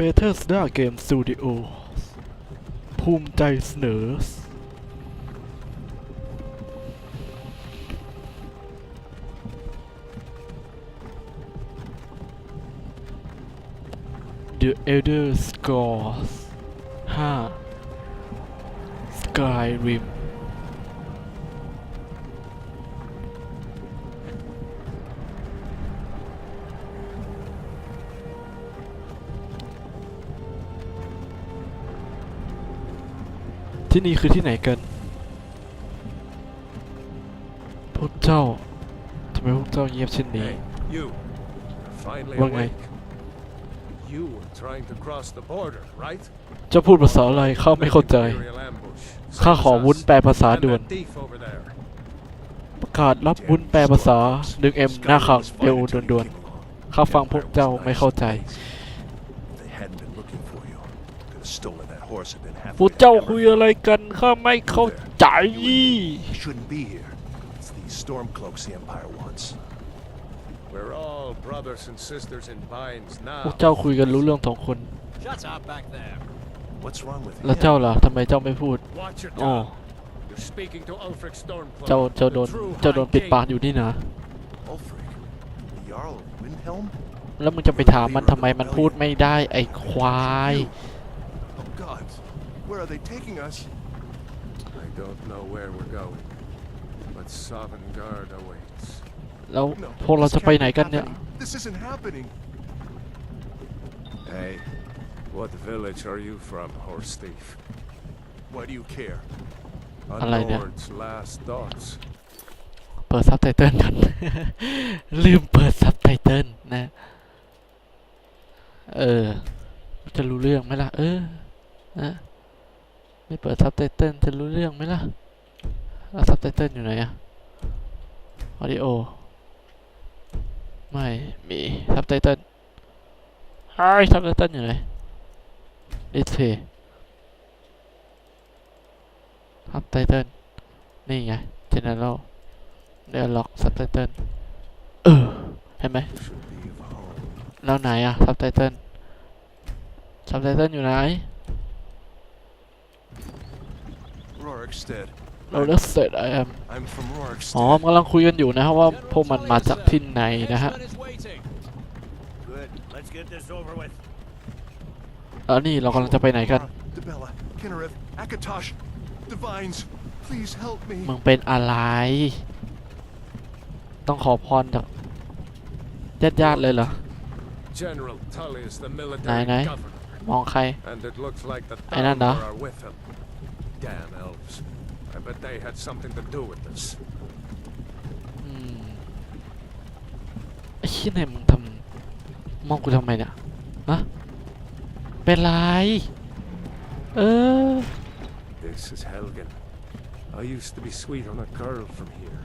Bethesda Game Studio ภูมิใจเสนอ The Elder Scrolls 5 Skyrim ที่นี่คือที่ไหนกัน พวกเจ้าทำไมพวกเจ้าเงียบเช่นนี้ Hey, you. Finally What, mate? awake. You were trying to cross the border, right? เจ้าพูดภาษาอะไรข้าไม่เข้าใจ Imperial ambush. ข้าขอ Same as วุ้น us. แปลภาษา And ด่วน that thief over there. ประกาศรับวุ้นแปลภาษา 1M หน้าขังเร็วด่วนๆ ข้าฟังพวกเจ้าไม่เข้าใจ They hadn't been looking for you. Could have stolen that horse and been พวก halfway เจ้า to คุย Everett. อะไรกันข้าไม่เข้าใจ You shouldn't be here. It's these stormcloaks the Empire wants. We're all brothers and sisters in binds พวก now. เจ้าคุยกันรู้เรื่องสองคน Shut up back there. What's wrong with แล้ว him? เจ้าล่ะทำไมเจ้าไม่พูด Watch your อ๋อ tongue. You're speaking to Ulfric Stormcloak. เจ้าเจ้าโดน the true เจ้าโดน High ปิด King. ปากอยู่นี่นะ Ulfric, the Jarl of Windhelm? แล้วมึงจะไปถามมันทำไมมันพูดไม่ได้ไอ้ควาย Oh God, where are they taking us? I don't know where we're going, but Sovngarde awaits. แล้ว No, พวกเรา this จะไป can't ไหน be กันเนี่ย happening. This isn't happening. Hey, what village are you from, horse thief? Why do you care? A Alay niya. lord's last thoughts. เปิดซับไตเติลกัน ลืมเปิดซับไตเติลนะ เออ จะรู้เรื่องไหมล่ะ เออนะ ไม่เปิดซับไตเติลจะรู้เรื่องไหมล่ะแล้วซับไตเติลอยู่ไหนอะออดิโอ ไม่มีซับไตเติลไอ้ซับไตเติลอยู่ไหนดิสเพย์ซับไตเติลนี่ไง general เดี๋ยวล็อกซับไตเติลเออเห็นไหมแล้วไหนอะซับไตเติลซับไตเติลอยู่ไหน Rorikstead. เราเลือกเสร็จไอแอม I'm from อ๋อ Rorikstead. กำลังคุยกันอยู่นะครับว่าพวกมันมาจากที่ไหนนะฮะ Kinsman is waiting. Good. Let's get this over with. แล้วนี่เรากำลังจะไปไหนกัน Debella, Kinnereth, Akatosh, Divines, please help me. มึงเป็นอะไร ต้องขอพรจากญาติญาติๆเลยเหรอ General Tullius, the military Này, này. governor. มองใคร And it looks like the Ai นั่นเหรอ Thalmor are with him. Damn elves. I bet they had something to do with this. อืมไอ้ขี้ยเนี่ยมึงทำมองกูทำไมเนี่ยฮะเป็นไร เออ This is Helgen. I used to be sweet on a girl from here.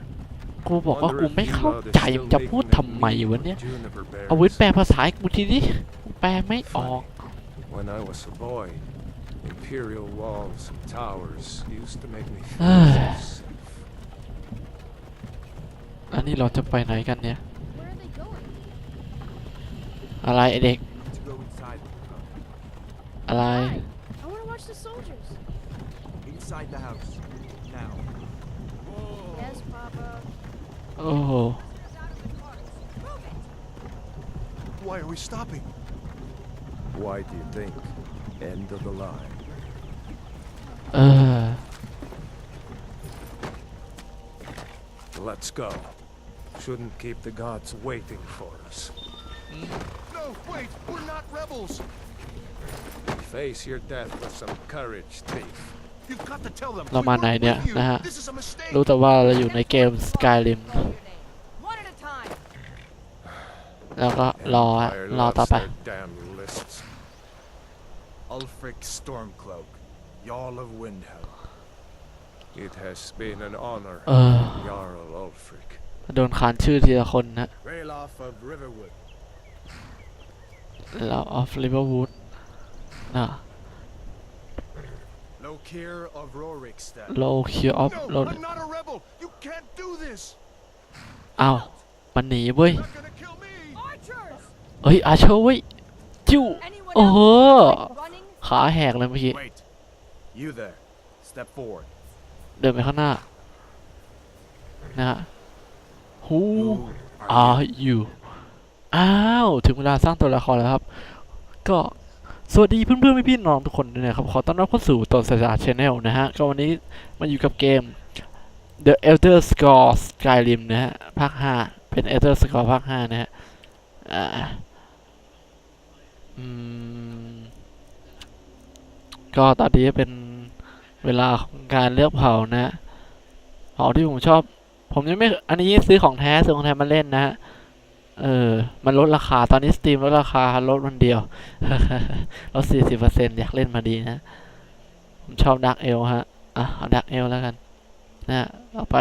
กูบอกว่า Wonder กู if ไม่ you เข้า lot is ใจ still มึงจะพูด making ทำไม mead วะเนี่ย with juniper berries. เอาวิทย์แปลภาษาให้กูทีดิกูแปลไม่ออก When I was a boy, imperial walls and towers used to make me feel Ah. so safe. อันนี้เราจะไปไหนกันเนี่ย Where are they going? อะไรไอเด็ก To go inside. อะไร Why? I want to watch the soldiers. Inside the house. Now. Yes, Papa. โอ้โห Why are we stopping? Why do you think? End of the line. เออ Let's go. Shouldn't keep the gods waiting for us. No, wait, we're not rebels. Face your death with some courage, thief. You've got to tell them. เรามาไหนเนี่ย we weren't with you. นะฮะ This is a mistake. รู้แต่ว่าเราอยู่ในเกม Skyrim One at a time. แล้วก็รอ Empire รอ loves ต่อไป their damn lists. Ulfric Stormcloak. Jarl of Windhelm. It has been an honor, เออ Jarl Ulfric. โดนขานชื่อทีละคนนะ Ralof of Riverwood. แล้วออฟลิเวอร์วูดนะ Lokir of Rorikstead. โลคิวออฟ No, โล I'm not a rebel. You can't do this. อ้าวมันหนีเว้ย You're not gonna kill me. Archers! เฮ้ยอาเชอร์เว้ยจิ้ว Anyone Go โอ้โห down like running. ขาแหกเลยเมื่อกี้ Wait. You there. Step forward. เดินไปข้างหน้า นะฮะ Who are you อ้าว ถึงเวลาสร้างตัวละครแล้วครับ ก็สวัสดีเพื่อนๆพี่ๆน้องทุกคนด้วยนะครับ ขอต้อนรับเข้าสู่ตัวสาชาแนลนะฮะ ก็วันนี้มาอยู่กับเกม The Elder Scrolls Skyrim นะฮะ ภาค 5 เป็น Elder Scrolls ภาค 5 นะฮะ อ่า อืม ก็ตอนนี้เป็น เวลาของการเลือกเผ่านะ เผ่าที่ผมชอบ ผมยังไม่อันนี้ซื้อของแท้ซื้อของแท้มาเล่นนะฮะเออ มันลดราคาตอนนี้สตรีมลดราคาลดวันเดียวลดสี่สิบเปอร์เซ็นต์อยากเล่นมาดีนะ ผมชอบดักเอลฮะ อะเอาดักเอลแล้วกัน นะฮะเอาไป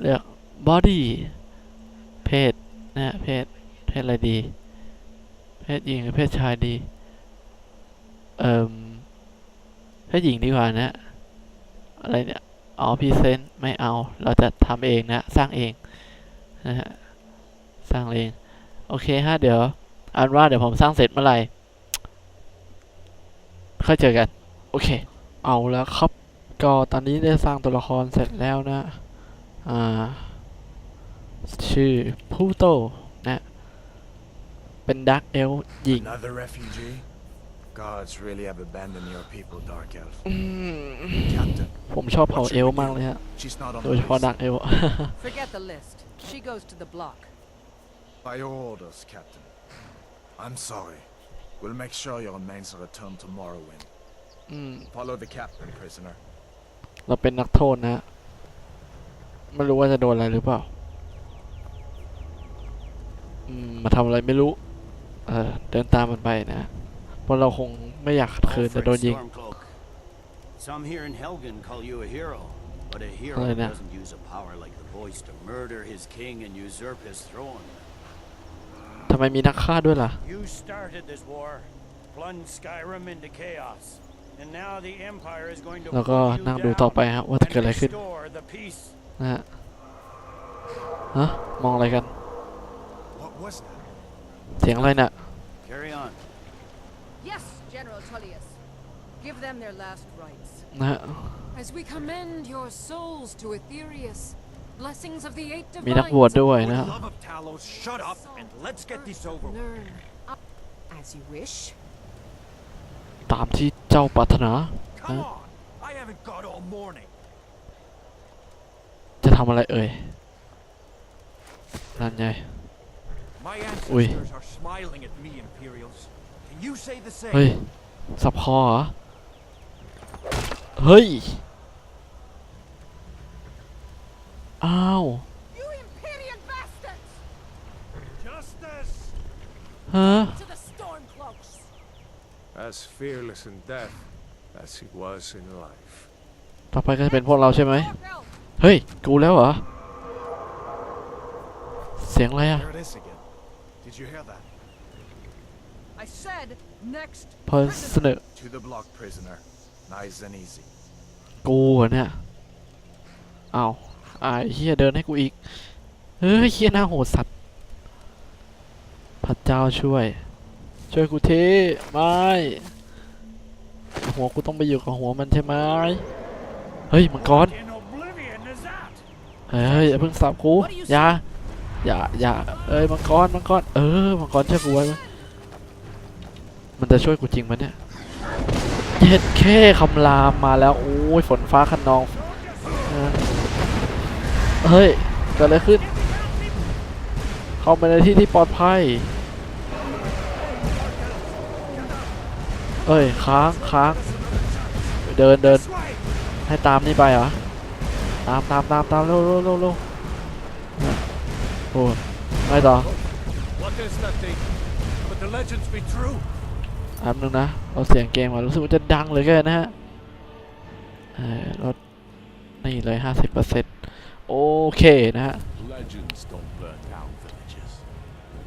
เลือกบอดี้เพศนะฮะเพศเพศอะไรดี เพศหญิงหรือเพศชายดี เอ่ม เพศหญิงดีกว่านะ อะไรเนี่ย อ๋อพรีเซนต์ไม่เอา เราจะทำเองนะ สร้างเองนะฮะ สร้างเอง โอเคฮะ เดี๋ยวอันว่าเดี๋ยวผมสร้างเสร็จเมื่อไหร่ค่อยเจอกัน โอเค เอาแล้วครับ ก็ตอนนี้ได้สร้างตัวละครเสร็จแล้วนะ อ่า ชื่อพูโตนะ เป็นดักเอลหญิง Another refugee? Gods really have abandoned your people, Dark Elf. อืม Captain, ผมชอบเผ่าเอลมากเลยฮะ she's not on โด the ยเฉพาะ list. ดักเอล Forget the list. She goes to the block. By your orders, Captain. I'm sorry. We'll make sure your remains are returned to Morrowind. อืม Follow the captain, prisoner. เราเป็นนักโทษนะฮะ ไม่รู้ว่าจะโดนอะไรหรือเปล่า อืม มาทำอะไรไม่รู้ เออเดินตามมันไปนะ เพราะเราคงไม่อยากขัดขืนจะโดนยิง Stormcloak. Some here in Helgen call you a hero, but a hero Oh, yeah. doesn't use a power like the voice to murder his king and usurp his throne. ทำไมมีนักฆ่าด้วยล่ะ You started this war, plunged Skyrim into chaos, and now the Empire is going to แล้วก็ pull you นั่งดูต่อไป down ฮะว่าจะ and เกิดอะไรขึ้น restore the peace. นะฮะฮะมองอะไรกัน What was that? เสียงอะไรน่ะ Carry on. Yes, General Tullius. Give them their last rites. นะฮะ As we commend your souls to Aetherius, blessings of the eight มีนักบวช divines ด้วย For นะ the ฮะ love of Talos, shut up and let's get this over with. learn. As you wish. ตามที่เจ้าปรารถนา Come on! I haven't got all morning. จะทำอะไรเอ่ย นั่นไง My Ui. ancestors are smiling at me, Imperials. Can you say the เฮ้ย same? สับคอเหรอ เฮ้ย อ้าว You Imperial bastards! Justice! ฮะ To the Stormcloaks! As fearless in death as he was in life. ต่อไปก็จะเป็นพวกเราใช่ไหม Dark Elf! เฮ้ย กูแล้วเหรอ เสียงอะไรอะ There it is again. Did you hear that? I said next เพอเสนอ To the block, prisoner. Nice and easy. กูเหรอเนี่ยอ้าวอ่าไอ้เฮียเดินให้กูอีก เฮ้ยเฮียหน้าโหดสัตว์พระเจ้าช่วย ช่วยกูทีไม่หัวกูต้องไปอยู่กับหัวมันใช่ไหมเฮ้ยมังกร In oblivion is that? เฮ้ยอย่าเพิ่งสับกูอย่าอย่าอย่าเอ้ยมังกรมังกรเออมังกรช่วยกูไว้ไหม มันจะช่วยกูจริงไหมเนี่ยเย็ดแค่คำรามมาแล้ว โอ้ยฝนฟ้าคะนอง เฮ้ยเกิดอะไรขึ้น เข้าไปในที่ที่ปลอดภัย เอ้ย ค้างค้างเดินเดินให้ตามนี่ไปเหรอ ตามตามตามตามเร็วเร็วเร็วเร็วโอ้ยไม่ต่อ What is that thing? But the legends be true. อันนึงนะเราเสียงเกมก่อนรู้สึกว่าจะดังเลยกันนะฮะเออลดนี่เลยห้าสิบเปอร์เซ็นต์โอเคนะฮะ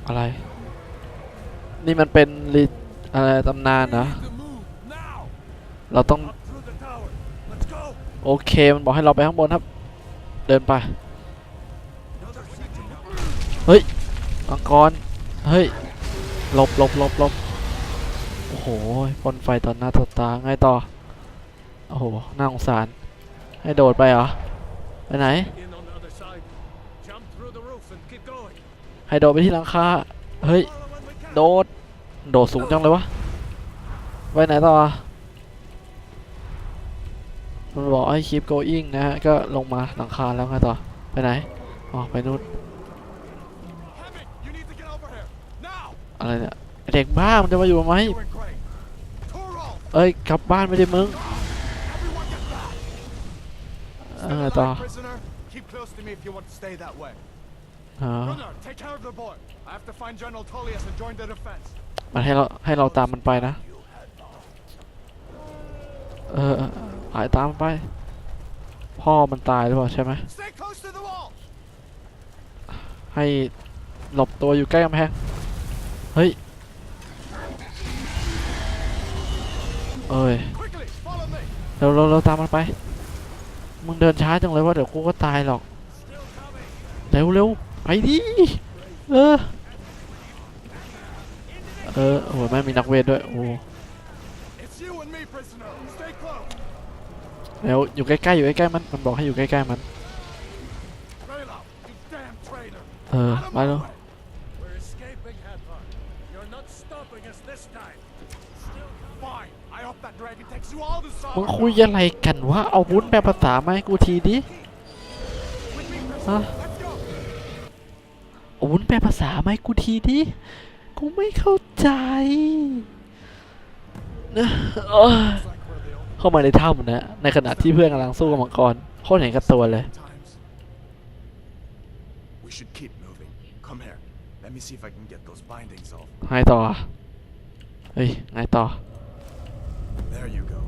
อะไร นี่มันเป็นลิอะไรตำนานเหรอ The move, now! เราต้อง โอเค มันบอกให้เราไปข้างบนครับ เดินไป เฮ้ยมังกร เฮ้ย หลบหลบหลบหลบ โหพ่นไฟต่อหน้าตอตาไงต่อ โอ้โห น่าสงสาร ให้โดดไปเหรอ ไปไหน ให้โดดไปที่หลังคา เฮ้ย โดด โดดสูงจังเลยวะ ไปไหนต่อ มันบอกให้ keep going นะฮะ ก็ลงมาหลังคาแล้วไงต่อ ไปไหน อ๋อ ไปนู่นอะไรเนี่ย เด็กบ้ามันจะมาอยู่ไหม You and Crane. Torol! เอ้ยกลับบ้านไม่ได้มึง Everyone get back! เออต่อ prisoner. Keep close to me if you want to stay that way. อ๋อ Runner, take care of the boy. I have to find General Tullius and join the defense. มันให้เราให้เราตามมันไปนะ เออเออหายตามมันไป พ่อมันตายหรือเปล่าใช่ไหม Stay close to the wall! ให้หลบตัวอยู่ใกล้กำแพง เฮ้ย เอ้ย Quickly, follow me! เร็วเร็วเร็วตามมันไป มึงเดินช้าจังเลยว่าเดี๋ยวกูก็ตายหรอก เร็วเร็วไปดิเออ เออโอ้ยไม่มีนักเวทด้วย โอ้ It's you and me, prisoner. Stay close. เร็วอยู่ใกล้ๆอยู่ใกล้ๆมัน มันบอกให้อยู่ใกล้ๆมัน Raylo, you damn traitor. เออ Out of ไป my แล้ว มึง solve. คุยอะไรกันวะเอาวุ้นแปลภาษามาให้กูทีดิ With me, prisoner. ฮะ Let's go. เอาวุ้นแปลภาษามาให้กูทีดิกูไม่เข้าใจนะเอ้ย Looks like we're the only เข้ามาในถ้ำนะในขณะที่เพื่อนกำลังสู้กับมังกรโคตรเห็นกับตัวเลย Times. We should keep moving. Come here. Let me see if I can get those bindings off. ไงต่อ เฮ้ยไงต่อ There you go.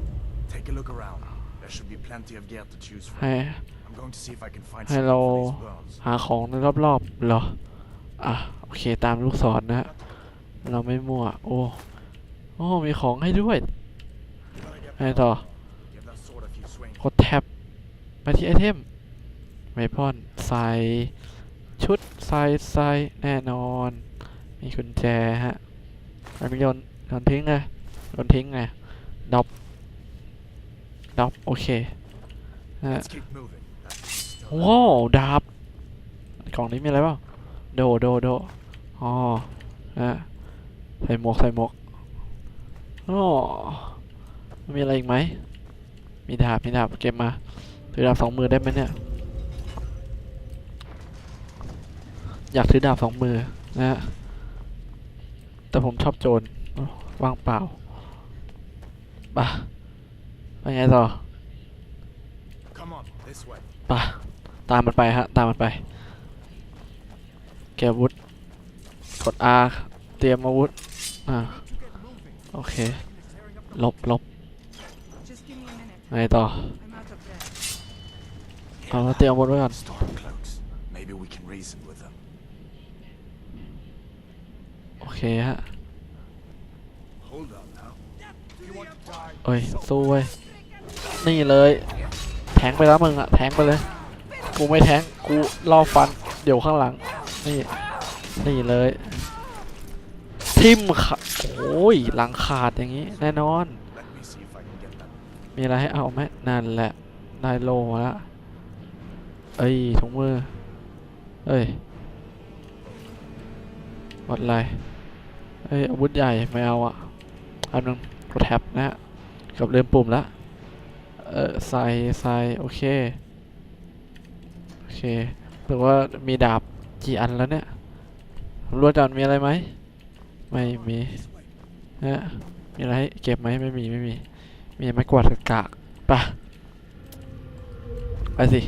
Take a look around. There should be plenty of gear to choose ให้ from. I'm going to see if I can find ให้ something เรา for these burns. หาของในรอบๆเหรอ อะ โอเคตามลูกศรนะฮะเราไม่มั่ว โอ้ โอ้ มีของให้ด้วย Gotta get ไงต่อ Give that sword a few swings. กดแท็บไปที่ไอเทมเวพอนใส่ชุดใส่ใส่แน่นอน มีกุญแจฮะอันนี้โยนโยนทิ้งไงโยนทิ้งไง ดรอปดรอปโอเคฮะ Let's keep moving. That thing's still ว้าวดาบกล่องนี้มีอะไรบ้างโดโดโดอ๋อฮะใส่หมวกใส่หมวกอ๋อมีอะไรอีกไหมมีดาบมีดาบเก็บมาถือดาบสองมือได้ไหมเนี่ยอยากถือดาบสองมือนะฮะแต่ผมชอบโจรโอ้ว่างเปล่า ป่ะไปไงต่อ Come on, this way. ป่ะตามมันไปฮะ ตามมันไปเก็บอาวุธกด R เตรียมอาวุธ อ่า โอเค ลบลบ Just give me a minute. ไงต่อ I'm out of breath. เอาเตรียมอาวุธไว้ก่อน Storm cloaks. Maybe we can reason with them. โอเคฮะ เอ้ยสู้เว้ยนี่เลย แทงไปแล้วมึงอะแทงไปเลย กูไม่แทงกูรอฟันเดี๋ยวข้างหลัง นี่ นี่เลย ทิมขาโอ้ยหลังขาดอย่างนี้ แน่นอน มีอะไรให้เอาไหมนั่นแหละได้โลมาล้วเอ้ยถุงมือเอ้ยวัดอะไรเอ้ยอาวุธใหญ่ไม่เอาอะอันนึง ดแท็บนะฮะกับเริ่มปุ่มล้วเออใส่ใส่โอเค โอเคหรือว่ามีดาบกี่อันแล้วเนี่ยรวดก่อนมีอะไรไหมไม่มีนะมีอะไรเก็บไหมไม่มีไม่มี มีไม้กวาดกับกากไปะไปสิ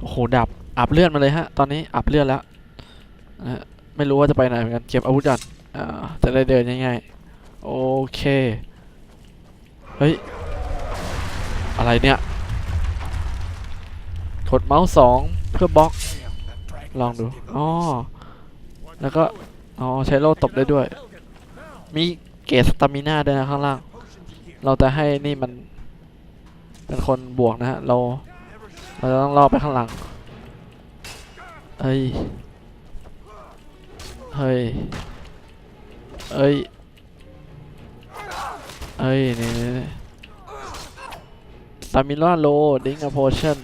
โอ้โหดับอับเลือดมาเลยฮะ ตอนนี้อับเลือดแล้วนะฮะไม่รู้ว่าจะไปไหนเหมือนกัน เก็บอาวุธก่อนอ่าจะได้เดินง่ายๆ โอเค เฮ้ย อะไรเนี่ย กดเมาส์สองเพื่อบล็อก ลองดู อ๋อ แล้วก็ อ๋อ ใช้โล่ตบได้ด้วย มีเกจสตามิน่าด้วยนะข้างล่าง เราจะให้นี่มัน เป็นคนบวกนะฮะ เรา เราจะต้องล่อไปข้างหลัง เฮ้ย เฮ้ยเอ้ย เอ้ยนี่ตามิล่าโลดิ้งอะโพชั่น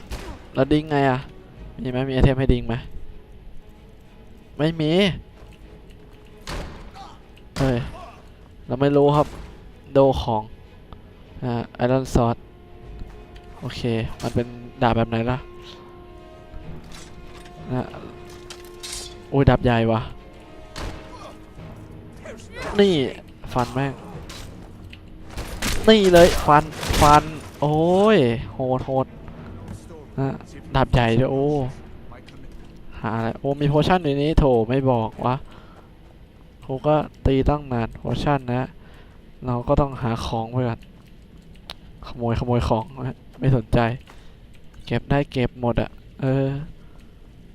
แล้วดิ้งไงอะมีไหมมีไอเทมให้ดิ้งไหมไม่มีเฮ้ยเราไม่รู้ครับโดของอ่าไอรอนซอสโอเค มันเป็นดาบแบบไหนล่ะนะโอ้ยดาบใหญ่วะนี่ ฟันแม่ง นี่เลยฟันฟัน โอ้ยโหดโหดนะดาบใหญ่ด้วยโอ้หาอะไรโอ้มีโพชั่นในนี้โถไม่บอกวะโหก็ตีตั้งนานโพชั่นนะ เราก็ต้องหาของไปก่อนขโมยขโมยของนะไม่สนใจ เก็บได้เก็บหมดอะเออ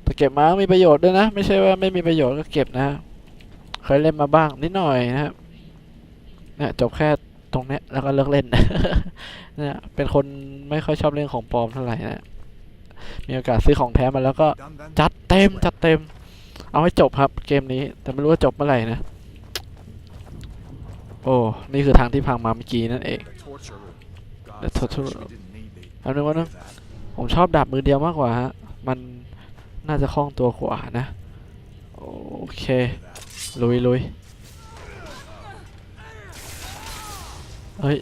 แต่เก็บมามีประโยชน์ด้วยนะ ไม่ใช่ว่าไม่มีประโยชน์ก็เก็บนะ เคยเล่นมาบ้างนิดหน่อยนะครับเนี่ยจบแค่ ตรงเนี้ยแล้วก็เลิกเล่นเนี่ยเป็นคนไม่ค่อยชอบเล่นของปลอมเท่าไหร่นะมีโอกาสซื้อของแท้มาแล้วก็จัดเต็มจัดเต็ม เอาให้จบครับเกมนี้ แต่ไม่รู้ว่าจบเมื่อไหร่นะ โอ้ นี่คือทางที่พังมาเมื่อกี้นั่นเอง The torture room. God, The torture wish we room. didn't need the- เอาหนึ่งว่านะผมชอบดาบมือเดียวมากกว่าฮะ มันน่าจะคล่องตัวกว่านะ โอเค ลุยลุย เฮ้ย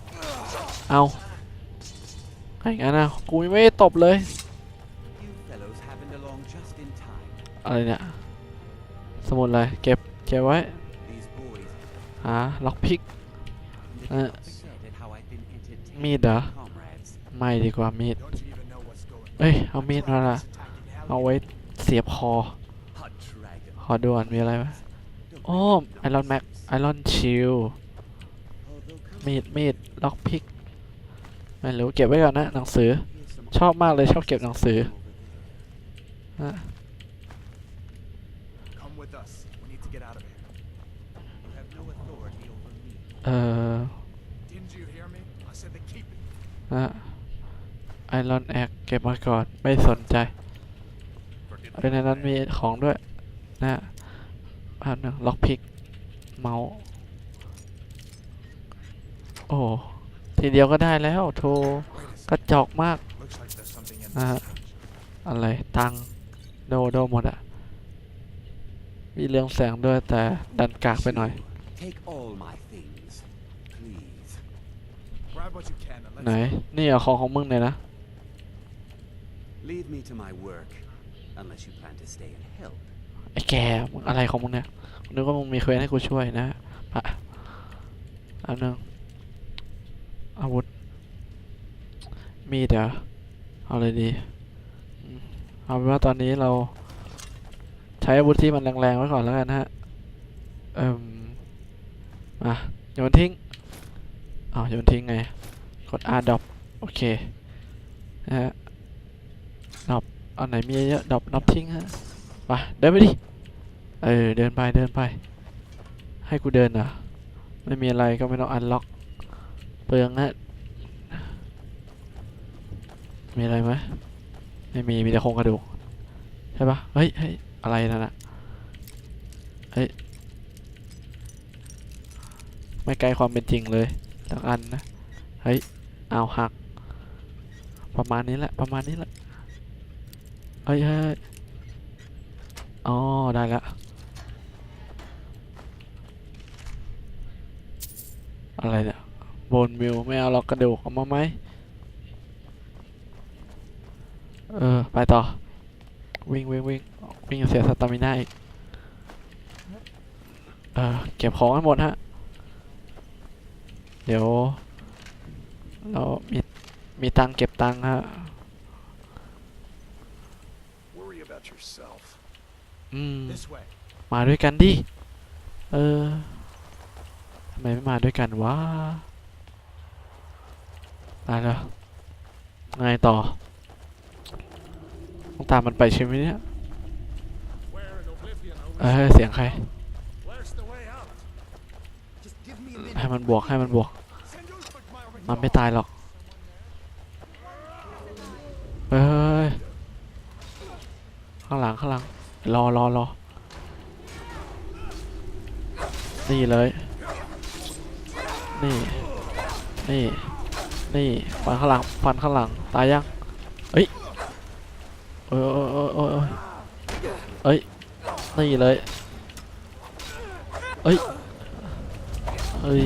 เอาไอ้งั้นนะกูไม่ไตบเลย อะไรเนี่ย สมุดอะไร เก็บ เก็บไว้ หา ล็อกพิกมีดเหรอ ไม่ดีกว่ามีดเฮ้ย เอามีดมาละเอาไว้เสียบคอ ขอด่วนมีอะไรไหมโอ้ไอรอนแม็ก ไอรอนชิล มีด มีด ล็อกพิก ไม่รู้ เก็บไว้ก่อนนะ หนังสือ here's some ชอบมากเลยชอบเก็บหนังสือ over there. นะ Come with us. We need to get out of here. You have no authority over me. เอ่อ Didn't you hear me? I said to keep it. นะไอรอนแอกเก็บมาก่อน ไม่สนใจเอ้ยในนั้นมีของด้วย นะภาพหนึ่งล็อกพิก เมาส์ โอ้ทีเดียวก็ได้แล้วโทร Wait a กระ second. จอกมาก Looks like there's something in นะ this. ฮะอะไรตังค์โดโดหมดอะมีเรืองแสงด้วยแต่ดันกากไปหน่อย Take all my things, please. Grab what you can and let's ไหนนี่เหรอะของของมึงเนี่ยนะ Leave me to my work, unless you plan to stay and help. ไอ้แกมึงอะไรของมึงเนี่ยนึกว่ามึงมีเควสให้กูช่วยนะปะอันนึง อาวุธ มีดเหรอเอาเลยดี เอาเป็นว่าตอนนี้เรา ใช้อาวุธที่มันแรงๆไว้ก่อนแล้วกันฮะ เอิ่มมาโยนทิ้งอ้าวโยนทิ้งไง กด R ดรอปโอเคนะฮะดรอปเอาไหนมีเยอะดรอปดรอปทิ้งฮะไปเดินไปดิ เออ เดินไปเดินไป ให้กูเดินเหรอไม่มีอะไรก็ไม่ต้องอันล็อก เปลืองฮะ มีอะไรไหมไม่มี มีแต่โครงกระดูก ใช่ปะเฮ้ยเฮ้ยอะไรนั่นอะเฮ้ย ไม่ไกลความเป็นจริงเลยสักอันนะ เฮ้ย เอาหัก ประมาณนี้แหละ ประมาณนี้แหละ เฮ้ยเฮ้ยอ๋อ ได้ละอะไรเนี่ย บนมิวไม่เอาหรอกกระดูกเอามาไหมเออ ไปต่อ วิ่งวิ่งวิ่งวิ่งเสียสตามิน่าอีก เออ เก็บของให้หมดฮะ เดี๋ยว เรามีมีตังค์เก็บตังค์ฮะ Worry about yourself. อืม This way. มาด้วยกันดิ เออทำไมไม่มาด้วยกันวะ ตายแล้วไงต่อ ต้องตามมันไปใช่ไหมเนี่ยเอ้ยเสียงใคร ให้มันบวกให้มันบวก มันไม่ตายหรอกเฮ้ยข้างหลังข้างหลัง รอรอรอนี่เลย นี่ นี่ นี่ฟันข้างหลังฟันข้างหลังตายยังเอ้ยเอ้ยเอ้ยเอ้ยเอ้ยนี่เลยเอ้ยเอ้ย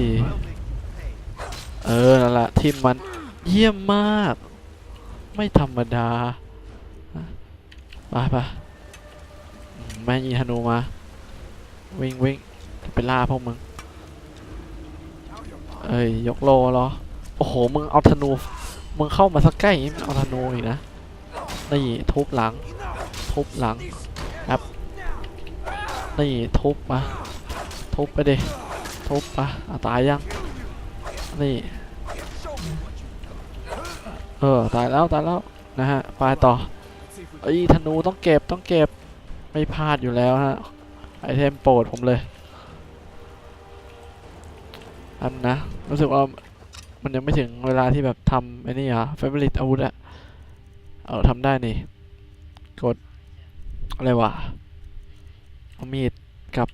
เออนั่นแหละทีมมันเยี่ยมมาก ไม่ธรรมดาไปไปแม่ยิงธนูมา วิ่งวิ่งไปล่าพวกมึงเอ้ยยกโลเหรอ โอ้โห มึงเอาธนู มึงเข้ามาสักใกล้มึงเอาธนูอีกนะ นี่ทุบหลัง ทุบหลังครับนี่ทุบมา ทุบไปดิ ทุบปะอะตายยัง นี่ เออ ตายแล้ว ตายแล้ว นะฮะ ไปต่อเอ้ยธนูต้องเก็บ ต้องเก็บ ไม่พลาดอยู่แล้วฮะ ไอเทมโปรดผมเลยอันนะ รู้สึกว่า มันยังไม่ถึงเวลาที่แบบทำไอ้นี่อะ favorite อาวุธอะเออทำได้นี่ กด อะไรวะเอามีดกับ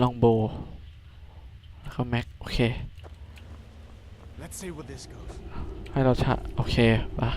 ลองโบแล้วก็แม็ก โอเค Let's see where this goes. ให้เราชะ โอเคปะ